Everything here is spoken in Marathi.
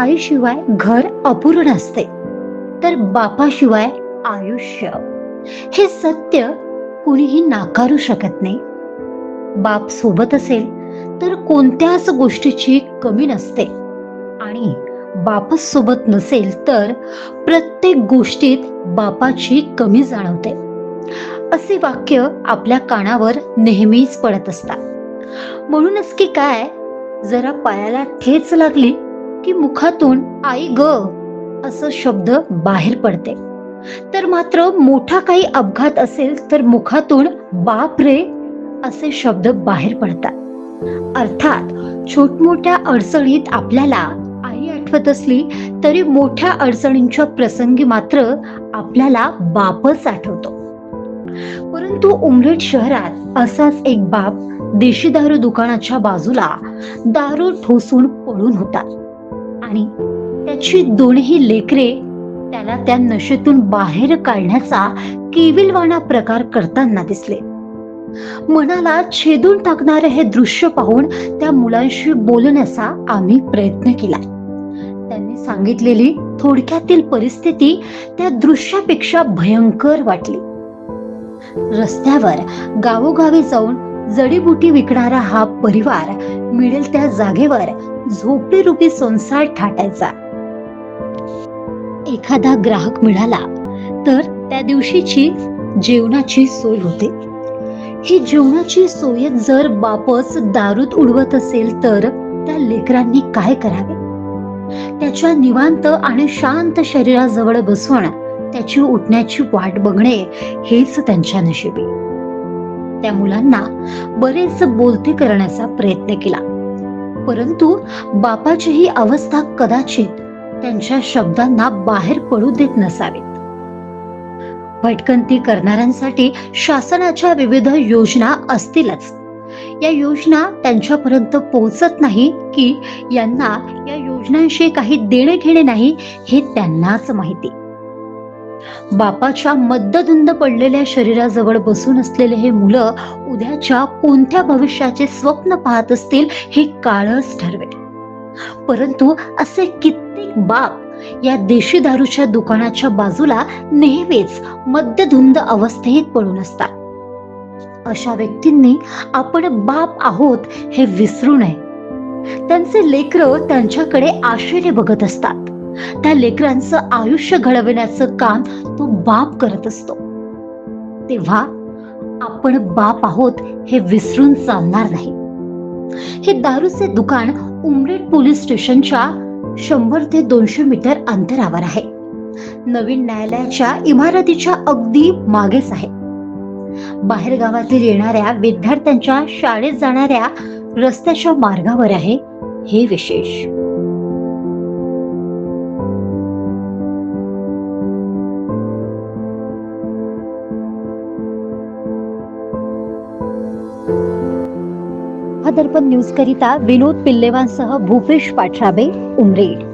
आईशिवाय घर अपूर्ण असते तर बापाशिवाय आयुष्य. हे सत्य कुणीही नाकारू शकत नाही. बाप सोबत असेल तर कोणत्याच गोष्टीची कमी नसते. आणि बापच सोबत नसेल तर प्रत्येक गोष्टीत बापाची कमी जाणवते. असे वाक्य आपल्या कानावर नेहमीच पडत असतात. म्हणूनच की काय जरा पायाला ठेच लागली की मुखातून आई ग असं शब्द बाहेर पडते. तर मात्र मोठा काही अपघात असेल तर मुखातून बाप रे असे शब्द बाहेर पडतात. अर्थात छोटमोठ्या अडचणीत आपल्याला आई आठवत असली तरी मोठ्या अडचणींच्या प्रसंगी मात्र आपल्याला बापच आठवतो. परंतु उमरेड शहरात असाच एक बाप देशी दारू दुकानाच्या बाजूला दारू ठोसून पडून होता. आणि त्याची दोन्ही लेकरे त्याला त्या नशेतून बाहेर काढण्याचा केविलवाणा प्रकार करताना दिसले. मनाला छेदून टाकणारे हे दृश्य पाहून त्या मुलांशी बोलण्याचा आम्ही प्रयत्न केला. त्यांनी सांगितलेली थोडक्यातील परिस्थिती त्या दृश्यापेक्षा भयंकर वाटली. रस्त्यावर गावोगावी जाऊन जडीबुटी विकणारा हा परिवार मिळेल त्या जागेवर झोपडीरूपी संसार थाटायचा. एखादा ग्राहक मिळाला तर त्या दिवशीची जेवणाची सोय होते. ही जेवणाची सोय जर बापच दारूत उडवत असेल तर त्या लेकरांनी काय करावे? त्याच्या निवांत आणि शांत शरीराजवळ बसून त्याची उठण्याची वाट बघणे हेच त्यांच्या नशिबी. त्या मुलांना बरेच बोलते करण्याचा प्रयत्न केला. परंतु बापाची ही अवस्था कदाचित त्यांच्या शब्दांना बाहेर पडू देत नसावीत. भटकंती करणाऱ्यांसाठी शासनाच्या विविध योजना असतीलच. या योजना त्यांच्यापर्यंत पोहोचत नाही की यांना या योजनांशी काही देणे घेणे नाही हे त्यांनाच माहिती. बापाच्या मद्दधुंद पडलेल्या शरीराजवळ बसून असलेले हे मुलं उद्याच्या कोणत्या भविष्याचे स्वप्न पाहत असतील हे काळच ठरवेल. परंतु असे कित्येक बाप या देशी दारूच्या दुकानाच्या बाजूला नेहमीच मद्यधुंद अवस्थेत पडून असतात. अशा व्यक्तींनी आपण बाप आहोत हे विसरू नये. त्यांचे लेकर त्यांच्याकडे आशेने बघत असतात. त्या लेकरांचं आयुष्य घडविण्याचं काम तो बाप करत असतो. तेव्हा आपण बाप आहोत हे विसरून चालणार नाही. हे दारूचे दुकान उमरेड पोलीस स्टेशनच्या शंभर ते दोनशे मीटर अंतरावर आहे. नवीन न्यायालयाच्या इमारतीच्या अगदी मागेच आहे. बाहेर गावातील येणाऱ्या विद्यार्थ्यांच्या शाळेत जाणाऱ्या रस्त्याच्या मार्गावर आहे हे विशेष. महादर्पण न्यूज करिता विनोद पिल्लेवांसह भूपेश पाठराबे उमरेड.